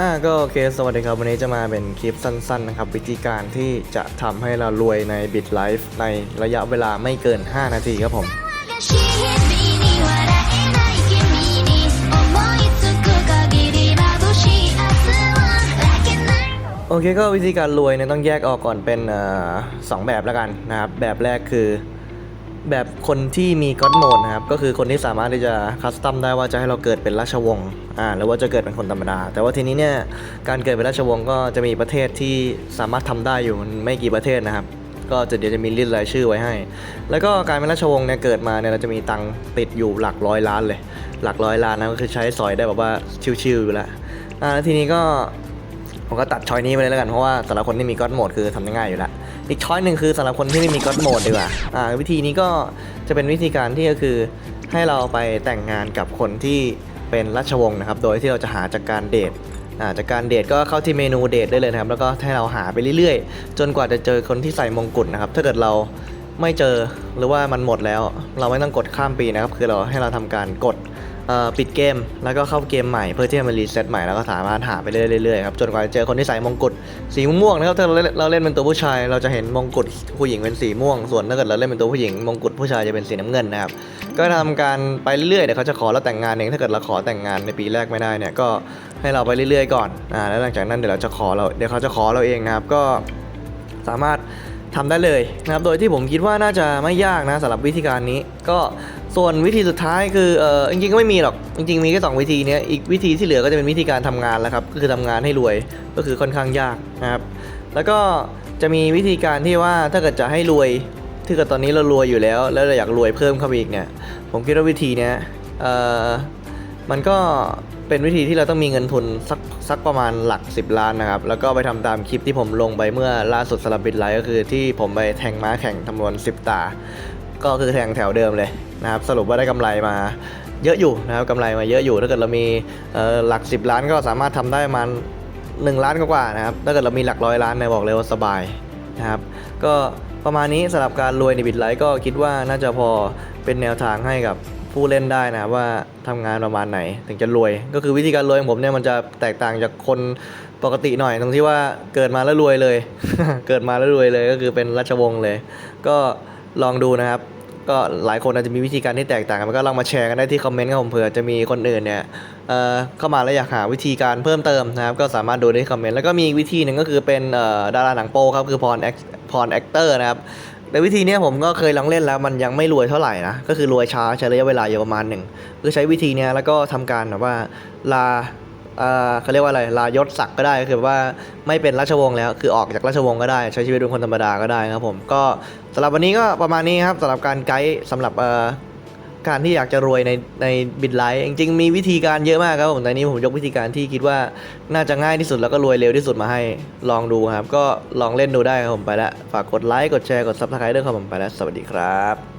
อ่าก็โอเค สวัสดีครับ วันนี้จะมาเป็นคลิปสั้นๆนะครับ วิธีการที่จะทำให้เรารวยในบิตไลฟ์ในระยะเวลาไม่เกิน 5 นาทีครับผมโอเคก็วิธีการรวยเนี่ยต้องแยกออกก่อนเป็นสองแบบแล้วกันนะครับ แบบแรกคือ แบบคนที่มีก็ d โหมดนะครับ ก็คือคนที่สามารถที่จะคัสตอมได้ว่าจะให้เราเกิดเป็นราชวงศ์อ่าหรือว่าจะเกิดเป็นคนธรรมดา แต่ว่าทีนี้เนี่ยการเกิดเป็นราชวงศ์ก็จะมีประเทศที่สามารถทำได้อยู่ไม่กี่ประเทศนะครับ ก็จะเดี๋ยวจะมีลิสต์รายชื่อไว้ให้ แล้วก็การเป็นราชวงศ์เนี่ยเกิดมาเนี่ยเราจะมีตังค์ติดอยู่หลักร้อยล้านเลย หลักร้อยล้านนะก็คือใช้สอยได้แบบว่าชิวๆอยู่แล้วอ่าแล้วทีนี้ก็ผมก็ตัดชอยนี้ไปเลยแล้วกันเพราะว่าสำหรับคนที่มีก็ d โหมดคือทำได้ง่ายอยู่แล้ว อีกช้อยหนึ่งคือสำหรับคนที่ไม่มีก็ d โหมดดีกว่าอ่า วิธีนี้ก็จะเป็นวิธีการที่ก็คือให้เราไปแต่งงานกับคนที่เป็นราชวงศ์นะครับ โดยที่เราจะหาจากการเดทอ่าจากการเดทก็เข้าที่เมนูเดทได้เลยนะครับ แล้วก็ให้เราหาไปเรื่อยๆ จนกว่าจะเจอคนที่ใส่มงกุฎนะครับ ถ้าเกิดเราไม่เจอหรือว่ามันหมดแล้ว เราไม่ต้องกดข้ามปีนะครับ คือเราให้เราทำการกด เอ่อปิดเกม แล้วก็เข้าเกมใหม่เพื่อที่จะมารีเซ็ตใหม่แล้วก็สามารถหาไปเรื่อยๆครับจนกว่าจะเจอคนที่ใส่มงกุฎสีม่วงนะครับถ้าเราเล่นเราเล่นเป็นตัวผู้ชาย เราจะเห็นมงกุฎผู้หญิงเป็นสีม่วง ส่วนถ้าเกิดเราเล่นเป็นตัวผู้หญิงมงกุฎผู้ชายจะเป็นสีน้ำเงินนะครับก็ทำการไปเรื่อยๆเดี๋ยวเขาจะขอเราแต่งงานเองถ้าเกิดเราขอแต่งงานในปีแรกไม่ได้เนี่ยก็ให้เราไปเรื่อยๆก่อนอ่าแล้วหลังจากนั้นเดี๋ยวเราจะขอเราเดี๋ยวเขาจะขอเราเองนะครับก็สามารถ ทำได้เลยนะครับ โดยที่ผมคิดว่าน่าจะไม่ยากนะสำหรับวิธีการนี้ ก็ส่วนวิธีสุดท้ายคือเออจริงๆก็ไม่มีหรอก จริงๆมีแค่สองวิธีเนี้ยอีกวิธีที่เหลือก็จะเป็นวิธีการทำงานแล้วครับ ก็คือทำงานให้รวย ก็คือค่อนข้างยากนะครับ แล้วก็จะมีวิธีการที่ว่าถ้าเกิดจะให้รวยถ้าเกิดตอนนี้เรารวยอยู่แล้ว แล้วเราอยากรวยเพิ่มเข้าไปอีกเนี่ย ผมคิดว่าวิธีเนี้ยเออมันก็เป็นวิธีที่เราต้องมีเงินทุนสัก สักประมาณหลัก 10 ล้านนะครับ แล้วก็ไปทำตามคลิปที่ผมลงไปเมื่อล่าสุดสลับบิดไลท์ก็คือที่ผมไปแทงม้าแข่งจำนวน 10 ตา ก็คือแทงแถวเดิมเลยนะครับ สรุปว่าได้กำไรมาเยอะอยู่นะครับกำไรมาเยอะอยู่ ถ้าเกิดเรามีหลัก 10 ล้านก็สามารถทำได้ประมาณ1ล้านกว่าๆนะครับ ถ้าเกิดเรามีหลักร้อยล้านเนี่ยบอกเลยว่าสบายนะครับ ก็ประมาณนี้สำหรับการรวยในบิตไลท์ก็คิดว่าน่าจะพอเป็นแนวทางให้กับ ผู้เล่นได้นะครับว่าทำงานประมาณไหน ถึงจะรวย ก็คือวิธีการรวยของผมเนี่ยมันจะแตกต่างจากคนปกติหน่อย ตรงที่ว่าเกิดมาแล้วรวยเลย เกิดมาแล้วรวยเลยก็คือเป็นราชวงศ์เลย ก็ลองดูนะครับ ก็หลายคนอาจจะมีวิธีการที่แตกต่างกันก็ลองมาแชร์กันได้ที่คอมเมนต์ครับผมเผื่อจะมีคนอื่นเนี่ยเอ่อเข้ามาแล้วอยากหาวิธีการเพิ่มเติมนะครับ ก็สามารถดูได้ที่คอมเมนต์แล้วก็มีวิธีหนึ่งก็คือเป็นดาราหนังโป้ครับคือพรแอคพรแอคเตอร์นะครับ แต่วิธีนี้ผมก็เคยลองเล่นแล้วมันยังไม่รวยเท่าไหร่นะ ก็คือรวยช้าใช้ระยะเวลาอยู่ประมาณหนึ่งคือใช้วิธีนี้แล้วก็ทำการแบบว่าลาเออเขาเรียกว่าอะไรลายศศักดิ์ก็ได้ก็คือว่าไม่เป็นราชวงศ์แล้ว คือออกจากราชวงศ์ก็ได้ใช้ชีวิตเป็นคนธรรมดาก็ได้นะครับผมก็สำหรับวันนี้ก็ประมาณนี้ครับสำหรับการไกด์สำหรับเออ การที่อยากจะรวยในในบิตไลท์จริงๆมีวิธีการเยอะมากครับผมแต่นี้ผมยกวิธีการที่คิดว่าน่าจะง่ายที่สุดแล้วก็รวยเร็วที่สุดมาให้ลองดูครับ ก็ลองเล่นดูได้ครับผมไปแล้วฝากกดไลค์กดแชร์กดซับสไครต์ด้วยครับผมไปแล้วสวัสดีครับ